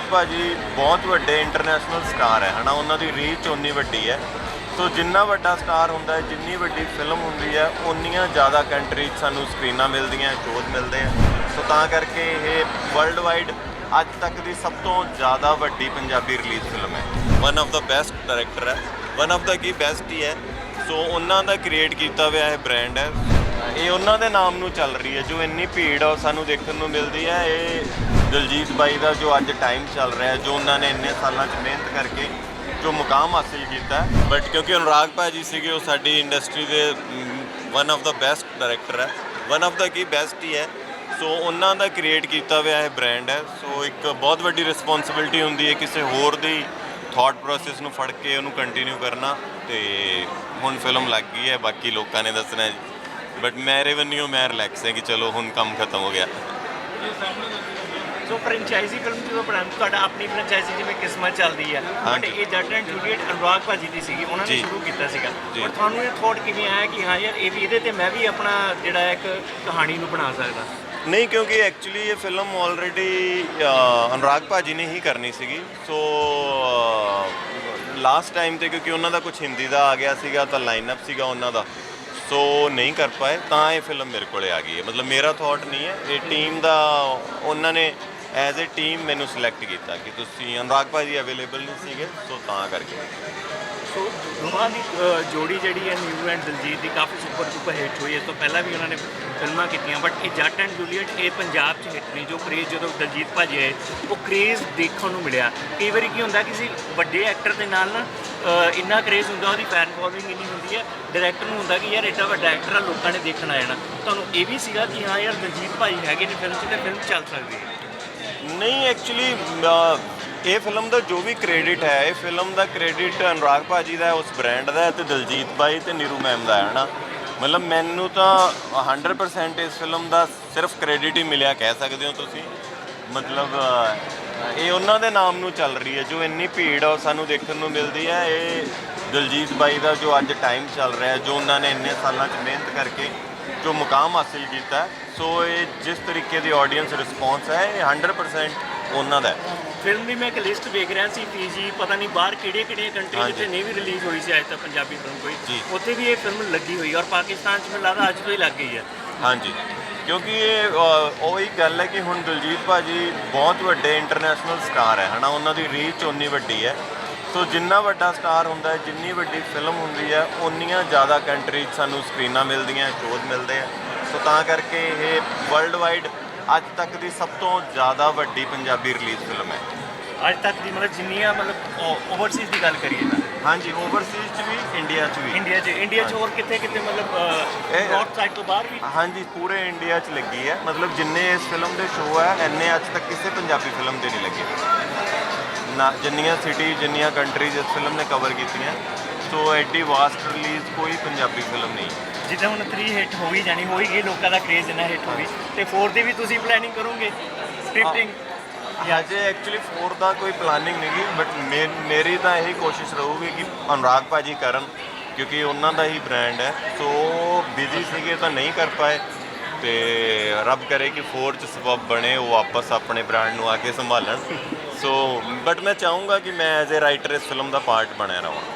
ਦਲਜੀਤ ਭਾਜੀ ਬਹੁਤ ਵੱਡੇ ਇੰਟਰਨੈਸ਼ਨਲ ਸਟਾਰ ਹੈ, ਹਨਾ? ਉਹਨਾਂ ਦੀ ਰੀਚ ਉਨੀ ਵੱਡੀ ਹੈ। ਸੋ ਜਿੰਨਾ ਵੱਡਾ ਸਟਾਰ ਹੁੰਦਾ ਹੈ, ਜਿੰਨੀ ਵੱਡੀ ਫਿਲਮ ਹੁੰਦੀ ਹੈ ਉਨੀਆਂ ਜ਼ਿਆਦਾ ਕੰਟਰੀ 'ਚ ਸਾਨੂੰ ਸਕਰੀਨਾਂ ਮਿਲਦੀਆਂ ਸ਼ੋਜ਼ ਮਿਲਦੇ ਆ। ਸੋ ਤਾਂ ਕਰਕੇ ਇਹ ਵਰਲਡ ਵਾਈਡ ਅੱਜ ਤੱਕ ਦੀ ਸਭ ਤੋਂ ਜ਼ਿਆਦਾ ਵੱਡੀ ਪੰਜਾਬੀ ਰਿਲੀਜ਼ ਫਿਲਮ ਹੈ। One of the best director ਹੈ। ਵਨ ਆਫ ਦਾ ਕੀ ਬੈਸਟ ਹੀ ਹੈ। ਸੋ ਉਹਨਾਂ ਦਾ ਕ੍ਰੀਏਟ ਕੀਤਾ ਹੋਇਆ ਇਹ ਬ੍ਰਾਂਡ ਹੈ। ਇਹ ਉਹਨਾਂ ਦੇ ਨਾਮ ਨੂੰ ਚੱਲ ਰਹੀ ਹੈ। ਜੋ ਇੰਨੀ ਭੀੜ ਸਾਨੂੰ ਦੇਖਣ ਨੂੰ ਮਿਲਦੀ ਹੈ। ਇਹ ਦਲਜੀਤ ਬਾਈ ਦਾ ਜੋ ਅੱਜ ਟਾਈਮ ਚੱਲ ਰਿਹਾ ਜੋ ਉਹਨਾਂ ਨੇ ਇੰਨੇ ਸਾਲਾਂ 'ਚ ਮਿਹਨਤ ਕਰਕੇ ਜੋ ਮੁਕਾਮ ਹਾਸਿਲ ਕੀਤਾ ਬਟ ਕਿਉਂਕਿ ਅਨੁਰਾਗ ਭਾਜੀ ਸੀਗੇ, ਉਹ ਸਾਡੀ ਇੰਡਸਟਰੀ ਦੇ one of the best director ਹੈ। ਵਨ ਆਫ ਦਾ ਕੀ ਬੈਸਟ ਹੀ ਹੈ। ਸੋ ਉਹਨਾਂ ਦਾ ਕ੍ਰੀਏਟ ਕੀਤਾ ਹੋਇਆ ਇਹ ਬ੍ਰਾਂਡ ਹੈ। ਸੋ ਇੱਕ ਬਹੁਤ ਵੱਡੀ ਰਿਸਪੌਂਸਿਬਿਲਟੀ ਹੁੰਦੀ ਹੈ ਕਿਸੇ ਹੋਰ ਦੀ ਥਾਟ ਪ੍ਰੋਸੈਸ ਨੂੰ ਫੜ ਕੇ ਉਹਨੂੰ ਕੰਟੀਨਿਊ ਕਰਨਾ। ਤੇ ਹੁਣ ਫਿਲਮ ਲੱਗ ਗਈ ਹੈ, ਬਾਕੀ ਲੋਕਾਂ ਨੇ ਦੱਸਣਾ ਹੈ। ਬਟ ਮੇਰੇ ਵੱਲੋਂ ਮੈਂ ਰਿਲੈਕਸ ਹੈ ਕਿ ਚਲੋ ਹੁਣ ਕੰਮ ਖਤਮ ਹੋ ਗਿਆ। ਸੋ ਫਰੈਂਚਾਈਜ਼ੀ ਫਿਲਮ ਜਦੋਂ ਬਣਾਉਣ ਤੁਹਾਡਾ ਆਪਣੀ ਫਰੈਂਚਾਈਜ਼ੀ ਜਿਵੇਂ ਕਿਸਮਤ ਚੱਲਦੀ ਹੈ ਬਟ। ਇਹ ਜੱਟ ਐਂਡ ਜੂਲੀਅਟ ਅਨੁਰਾਗ ਭਾਜੀ ਦੀ ਸੀਗੀ ਉਹਨਾਂ ਨੇ। ਸ਼ੁਰੂ ਕੀਤਾ ਸੀਗਾ। ਪਰ ਤੁਹਾਨੂੰ ਇਹ ਥੋਟ ਕਿਵੇਂ ਆਇਆ ਕਿ ਹਾਂ ਯਾਰ ਇਹ ਵੀ ਇਹਦੇ ਤੇ ਮੈਂ ਵੀ ਆਪਣਾ ਜਿਹੜਾ ਇੱਕ ਕਹਾਣੀ ਨੂੰ ਬਣਾ ਸਕਦਾ ਨਹੀਂ ਕਿਉਂਕਿ ਐਕਚੁਅਲੀ ਇਹ ਫਿਲਮ ਆਲਰੇਡੀ ਅਨੁਰਾਗ ਭਾਜੀ ਨੇ ਹੀ ਕਰਨੀ ਸੀਗੀ ਸੋ ਲਾਸਟ ਟਾਈਮ ਤੇ ਕਿਉਂਕਿ ਉਹਨਾਂ ਦਾ ਕੁਝ ਹਿੰਦੀ ਦਾ ਆ ਗਿਆ ਸੀਗਾ ਤਾਂ ਲਾਈਨਅਪ ਸੀਗਾ ਉਹਨਾਂ ਦਾ ਸੋ ਨਹੀਂ ਕਰ ਪਾਏ ਤਾਂ ਇਹ ਫਿਲਮ ਮੇਰੇ ਕੋਲੇ ਆ ਗਈ ਹੈ। ਮਤਲਬ ਮੇਰਾ ਥਾਟ ਨਹੀਂ ਹੈ ਇਹ ਟੀਮ ਦਾ ਉਹਨਾਂ ਨੇ ਐਜ਼ ਅ ਟੀਮ ਮੈਨੂੰ ਸਿਲੈਕਟ ਕੀਤਾ ਕਿ ਤੁਸੀਂ ਅਨੁਰਾਗ ਭਾਜੀ ਅਵੇਲੇਬਲ ਨਹੀਂ ਸੀਗੇ ਸੋ ਤਾਂ ਕਰਕੇ। ਸੋ ਦੋਵਾਂ ਦੀ ਅ, ਜੋੜੀ ਜਿਹੜੀ ਹੈ ਨਿਊ ਐਂਡ ਦਲਜੀਤ ਦੀ ਕਾਫੀ ਸੁਪਰ ਸੁਪਰ ਹਿੱਟ ਹੋਈ ਹੈ। ਇਸ ਤੋਂ ਪਹਿਲਾਂ ਵੀ ਉਹਨਾਂ ਨੇ ਫਿਲਮਾਂ ਕੀਤੀਆਂ ਬਟ ਇਹ ਜੱਟ ਐਂਡ ਜੂਲੀਅਟ ਇਹ ਪੰਜਾਬ 'ਚ ਹਿੱਟ ਨਹੀਂ। ਜੋ ਕਰੇਜ਼ ਜਦੋਂ ਦਲਜੀਤ ਭਾਜੀ ਆਏ ਉਹ ਕਰੇਜ਼ ਦੇਖਣ ਨੂੰ ਮਿਲਿਆ। ਕਈ ਵਾਰੀ ਕੀ ਹੁੰਦਾ ਕਿ ਕਿਸੇ ਵੱਡੇ ਐਕਟਰ ਦੇ ਨਾਲ ਨਾ ਇੰਨਾ ਕਰੇਜ਼ ਹੁੰਦਾ ਉਹਦੀ ਫੈਨ ਫੋਲੋਇੰਗ ਇੰਨੀ ਹੁੰਦੀ ਹੈ ਡਾਇਰੈਕਟਰ ਨੂੰ ਹੁੰਦਾ ਕਿ ਯਾਰ ਐਡਾ ਵੱਡਾ ਐਕਟਰ ਆ ਲੋਕਾਂ ਨੇ ਦੇਖਣ ਆ ਜਾਣਾ ਤੁਹਾਨੂੰ ਇਹ ਵੀ ਸੀਗਾ ਕਿ ਹਾਂ ਯਾਰ ਦਲਜੀਤ ਭਾਈ ਹੈਗੇ ਨੇ ਫਿਲਮ 'ਚ ਤੇ ਫਿਲਮ ਚੱਲ ਸਕਦੀ ਹੈ। ਨਹੀਂ ਐਕਚੁਅਲੀ ਇਹ ਫਿਲਮ ਦਾ ਜੋ ਵੀ ਕ੍ਰੈਡਿਟ ਹੈ ਇਹ ਫਿਲਮ ਦਾ ਕ੍ਰੈਡਿਟ ਅਨੁਰਾਗ ਭਾਜੀ ਦਾ ਹੈ, ਉਸ ਬ੍ਰਾਂਡ ਦਾ ਹੈ ਤੇ ਦਲਜੀਤ ਬਾਈ ਤੇ ਨੀਰੂ ਮੈਮ ਦਾ ਹੈ ਨਾ ਮਤਲਬ ਮੈਨੂੰ ਤਾਂ 100% ਇਸ ਫਿਲਮ ਦਾ ਸਿਰਫ ਕ੍ਰੈਡਿਟ ਹੀ ਮਿਲਿਆ ਕਹਿ ਸਕਦੇ ਹੋ ਤੁਸੀਂ। ਮਤਲਬ ਇਹ ਉਹਨਾਂ ਦੇ ਨਾਮ ਨੂੰ ਚੱਲ ਰਹੀ ਹੈ ਜੋ ਇੰਨੀ ਭੀੜ ਆ ਸਾਨੂੰ ਦੇਖਣ ਨੂੰ ਮਿਲਦੀ ਹੈ। ਇਹ ਦਲਜੀਤ ਬਾਈ ਦਾ ਜੋ ਅੱਜ ਟਾਈਮ ਚੱਲ ਰਿਹਾ ਹੈ ਜੋ ਉਹਨਾਂ ਨੇ ਇੰਨੇ ਸਾਲਾਂ 'ਚ ਮਿਹਨਤ ਕਰਕੇ ਜੋ ਮੁਕਾਮ ਹਾਸਿਲ ਕੀਤਾ ਸੋ ਇਹ ਜਿਸ ਤਰੀਕੇ ਦੀ ਆਡੀਅנס ਰਿਸਪੌਂਸ ਹੈ ਇਹ 100% ਉਹਨਾਂ ਦਾ ਫਿਲਮ ਦੀ ਮੈਂ ਇੱਕ ਲਿਸਟ ਵੇਖ ਰਿਹਾ ਸੀ ਫੀਜੀ ਪਤਾ ਨਹੀਂ ਬਾਹਰ ਕਿਹੜੀਆਂ ਕਿਹੜੀਆਂ ਕੰਟਰੀ। ਜਿੱਥੇ ਨਹੀਂ ਵੀ ਰਿਲੀਜ਼ ਹੋਈ ਸੀ ਅੱਜ ਤੱਕ ਪੰਜਾਬੀ ਫਿਲਮ ਕੋਈ। ਉੱਥੇ ਵੀ ਇਹ ਫਿਲਮ ਲੱਗੀ ਹੋਈ ਔਰ ਪਾਕਿਸਤਾਨ 'ਚ ਮੈਨੂੰ ਲੱਗਦਾ ਅੱਜ ਤੋਂ ਹੀ ਲੱਗ ਗਈ ਹੈ। ਹਾਂਜੀ। ਕਿਉਂਕਿ ਇਹ ਅ, ਉਹੀ ਗੱਲ ਹੈ ਕਿ ਹੁਣ ਦਲਜੀਤ ਭਾਜੀ ਬਹੁਤ ਵੱਡੇ ਇੰਟਰਨੈਸ਼ਨਲ ਸਟਾਰ ਹੈ ਹਨਾ? ਉਹਨਾਂ ਦੀ ਰੀਚ ਉਨੀ ਵੱਡੀ ਹੈ। ਸੋ ਜਿੰਨਾ ਵੱਡਾ ਸਟਾਰ ਹੁੰਦਾ ਹੈ ਜਿੰਨੀ ਵੱਡੀ ਫਿਲਮ ਹੁੰਦੀ ਹੈ ਉਨੀਆਂ ਜ਼ਿਆਦਾ ਕੰਟਰੀ 'ਚ ਸਾਨੂੰ ਸਕਰੀਨਾਂ ਮਿਲਦੀਆਂ ਸ਼ੋਜ਼ ਮਿਲਦੇ ਆ। ਸੋ ਤਾਂ ਕਰਕੇ ਇਹ ਵਰਲਡ ਵਾਈਡ ਅੱਜ ਤੱਕ ਦੀ ਸਭ ਤੋਂ ਜ਼ਿਆਦਾ ਵੱਡੀ ਪੰਜਾਬੀ ਰਿਲੀਜ਼ ਫਿਲਮ ਹੈ। ਅੱਜ ਤੱਕ ਦੀ ਮਤਲਬ ਜਿੰਨੀਆਂ ਮਤਲਬ ਓਵਰਸੀਜ਼ ਦੀ ਗੱਲ ਕਰੀਏ ਤਾਂ। ਹਾਂਜੀ ਓਵਰਸੀਜ਼ 'ਚ ਵੀ ਇੰਡੀਆ 'ਚ ਵੀ। ਇੰਡੀਆ 'ਚ ਇੰਡੀਆ 'ਚ ਹੋਰ ਕਿੱਥੇ ਕਿੱਥੇ ਮਤਲਬ ਇਹ- ਨਾਰਥ ਸਾਈਡ ਤੋਂ ਬਾਹਰ ਵੀ? ਹਾਂਜੀ ਪੂਰੇ ਇੰਡੀਆ 'ਚ ਲੱਗੀ ਹੈ। ਮਤਲਬ ਜਿੰਨੇ ਇਸ ਫਿਲਮ ਦੇ ਸ਼ੋਅ ਹੈ ਇੰਨੇ ਅੱਜ ਤੱਕ ਕਿਸੇ ਪੰਜਾਬੀ ਫਿਲਮ ਤੇ ਨਹੀਂ ਲੱਗੇ। ਨਾ ਜਿੰਨੀਆਂ ਸਿਟੀ ਜਿੰਨੀਆਂ ਕੰਟਰੀਜ਼ ਇਸ ਫਿਲਮ ਨੇ ਕਵਰ ਕੀਤੀਆਂ ਸੋ ਐਡੀ ਵਾਸਟ ਰਿਲੀਜ਼ ਕੋਈ ਪੰਜਾਬੀ ਫਿਲਮ ਨਹੀਂ। ਜਿੱਦਾਂ ਹੁਣ 3 ਹਿੱਟ ਹੋ ਹੀ ਜਾਣੀ ਹੋ ਹੀ ਗਈ ਲੋਕਾਂ ਦਾ ਕ੍ਰੇਜ਼ ਇੰਨਾ ਹਿੱਟ ਹੋ ਗਈ ਤੇ 4 ਦੀ ਵੀ ਤੁਸੀਂ ਪਲੈਨਿੰਗ ਕਰੋਗੇ? ਸਕ੍ਰਿਪਟਿੰਗ ਅੱਜ ਐਕਚੁਅਲੀ 4 ਦਾ ਕੋਈ ਪਲਾਨਿੰਗ ਨਹੀਂ ਗੀ ਬਟ ਮੇਰੀ ਤਾਂ ਇਹੀ ਕੋਸ਼ਿਸ਼ ਰਹੂਗੀ ਕਿ ਅਨੁਰਾਗ ਭਾਜੀ ਕਰਨ, ਕਿਉਂਕਿ ਉਹਨਾਂ ਦਾ ਹੀ ਬ੍ਰਾਂਡ ਹੈ। ਸੋ ਬਿਜ਼ੀ ਸੀਗੇ ਤਾਂ ਨਹੀਂ ਕਰ ਪਾਏ। ਤੇ ਰੱਬ ਕਰੇ ਕਿ 4 ਚ ਸਬਬ ਬਣੇ, ਉਹ ਵਾਪਸ ਆਪਣੇ ਬ੍ਰਾਂਡ ਨੂੰ ਆ ਕੇ ਸੰਭਾਲਣ। ਸੋ ਬਟ ਮੈਂ ਚਾਹੂੰਗਾ ਕਿ ਮੈਂ ਐਜ਼ ਅ ਰਾਈਟਰ ਇਸ ਫਿਲਮ ਦਾ ਪਾਰਟ ਬਣਿਆ ਰਹਾਂ।